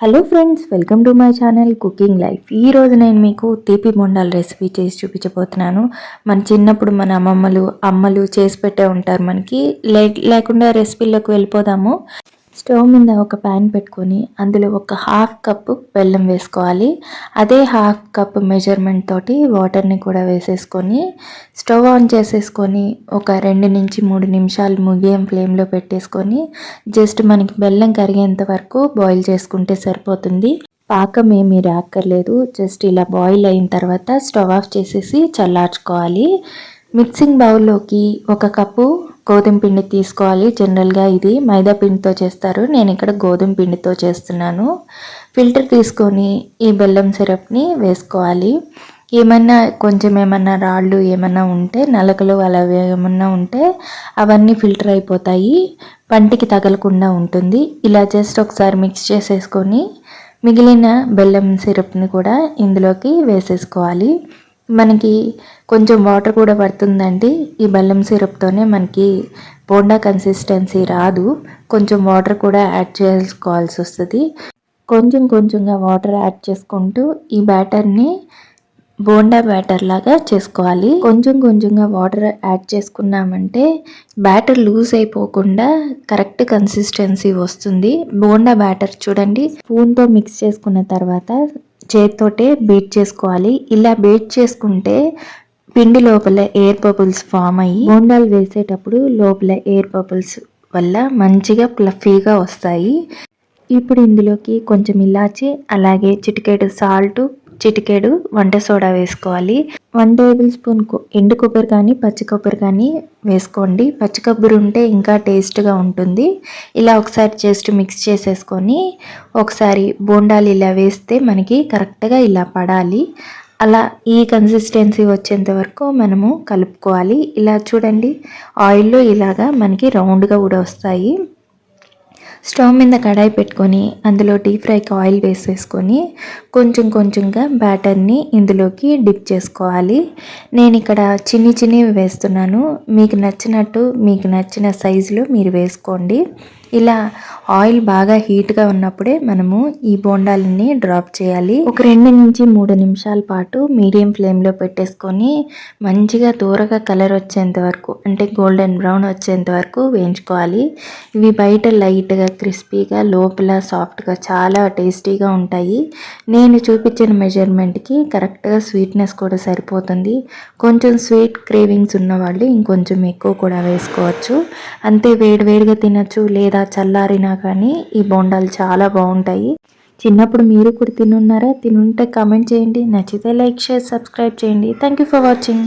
Hello friends welcome to my channel cooking life ఈ రోజు నేను మీకు తీపి బొండాల రెసిపీ చేసి చూపించబోతున్నాను. మన చిన్నప్పుడు మన అమ్మమ్మలు అమ్మలు చేసి పెట్టే ఉంటారు మనకి. లేకుండా రెసిపీలకు వెళ్ళిపోదాము. స్టవ్ మీద ఒక ప్యాన్ పెట్టుకొని అందులో ఒక హాఫ్ కప్పు బెల్లం వేసుకోవాలి. అదే హాఫ్ కప్ మెజర్మెంట్ తోటి వాటర్ని కూడా వేసేసుకొని స్టవ్ ఆన్ చేసేసుకొని ఒక రెండు నుంచి మూడు నిమిషాలు ముగియం ఫ్లేమ్లో పెట్టేసుకొని జస్ట్ మనకి బెల్లం కరిగేంత వరకు బాయిల్ చేసుకుంటే సరిపోతుంది. పాకం ఏమీ రాక్కర్లేదు. జస్ట్ ఇలా బాయిల్ అయిన తర్వాత స్టవ్ ఆఫ్ చేసేసి చల్లార్చుకోవాలి. మిక్సింగ్ బౌల్లోకి ఒక కప్పు గోధుమ పిండి తీసుకోవాలి. జనరల్గా ఇది మైదా పిండితో చేస్తారు. నేను ఇక్కడ గోధుమ పిండితో చేస్తున్నాను. ఫిల్టర్ తీసుకొని ఈ బెల్లం సిరప్ని వేసుకోవాలి. ఏమన్నా కొంచెం ఏమన్నా రాళ్ళు ఏమన్నా ఉంటే నలకలు అలా ఏమన్నా ఉంటే అవన్నీ ఫిల్టర్ అయిపోతాయి. పంటికి తగలకుండా ఉంటుంది. ఇలా జస్ట్ ఒకసారి మిక్స్ చేసేసుకొని మిగిలిన బెల్లం సిరప్ని కూడా ఇందులోకి వేసేసుకోవాలి. మనకి కొంచెం వాటర్ కూడా పడుతుందండి. ఈ బెల్లం సిరప్తోనే మనకి బోండా కన్సిస్టెన్సీ రాదు. కొంచెం వాటర్ కూడా యాడ్ చేసుకోవాల్సి వస్తుంది. కొంచెం కొంచెంగా వాటర్ యాడ్ చేసుకుంటూ ఈ బ్యాటర్ని బోండా బ్యాటర్ లాగా చేసుకోవాలి. కొంచెం కొంచెంగా వాటర్ యాడ్ చేసుకున్నామంటే బ్యాటర్ లూజ్ అయిపోకుండా కరెక్ట్ కన్సిస్టెన్సీ వస్తుంది. బోండా బ్యాటర్ చూడండి. స్పూన్తో మిక్స్ చేసుకున్న తర్వాత చేతితోటే బీట్ చేసుకోవాలి. ఇలా బీట్ చేసుకుంటే పిండి లోపల ఎయిర్ బబుల్స్ ఫామ్ అయ్యి బోండాలు వేసేటప్పుడు లోపల ఎయిర్ బబుల్స్ వల్ల మంచిగా ప్లఫీగా వస్తాయి. ఇప్పుడు ఇందులోకి కొంచెం ఇలాచి అలాగే చిటికెడు సాల్ట్ చిటికేడు వంట సోడా వేసుకోవాలి. వన్ టేబుల్ స్పూన్ ఎండు కొబ్బరి కానీ పచ్చి కొబ్బరి కానీ వేసుకోండి. పచ్చి కొబ్బరి ఉంటే ఇంకా టేస్ట్గా ఉంటుంది. ఇలా ఒకసారి జస్ట్ మిక్స్ చేసేసుకొని ఒకసారి బోండాలు ఇలా వేస్తే మనకి కరెక్ట్గా ఇలా పడాలి. అలా ఈ కన్సిస్టెన్సీ వచ్చేంత వరకు మనము కలుపుకోవాలి. ఇలా చూడండి ఆయిల్లో ఇలాగా మనకి రౌండ్గా కూడా వస్తాయి. స్టవ్ మీద కడాయి పెట్టుకొని అందులో డీప్ ఫ్రైకి ఆయిల్ వేసేసుకొని కొంచెం కొంచెంగా బ్యాటర్ని ఇందులోకి డిప్ చేసుకోవాలి. నేను ఇక్కడ చిన్ని చిన్నవి వేస్తున్నాను. మీకు నచ్చినట్టు మీకు నచ్చిన సైజులో మీరు వేసుకోండి. ఇలా ఆయిల్ బాగా హీట్గా ఉన్నప్పుడే మనము ఈ బోండాలని డ్రాప్ చేయాలి. ఒక రెండు నుంచి మూడు నిమిషాల పాటు మీడియం ఫ్లేమ్లో పెట్టేసుకొని మంచిగా దూరగా కలర్ వచ్చేంత వరకు అంటే గోల్డెన్ బ్రౌన్ వచ్చేంత వరకు వేయించుకోవాలి. ఇవి బయట లైట్గా క్రిస్పీగా లోపల సాఫ్ట్గా చాలా టేస్టీగా ఉంటాయి. నేను చూపించిన మెజర్మెంట్కి కరెక్ట్గా స్వీట్నెస్ కూడా సరిపోతుంది. కొంచెం స్వీట్ క్రేవింగ్స్ ఉన్నవాళ్ళు ఇంకొంచెం ఎక్కువ కూడా వేసుకోవచ్చు. అంతే వేడివేడిగా తినచ్చు లేదా చల్లారినా కానీ ఈ బోండాలు చాలా బాగుంటాయి. చిన్నప్పుడు మీరు కూడా తినున్నారా? తినుంటే కామెంట్ చేయండి. నచ్చితే లైక్ షేర్ సబ్స్క్రైబ్ చేయండి. Thank you for watching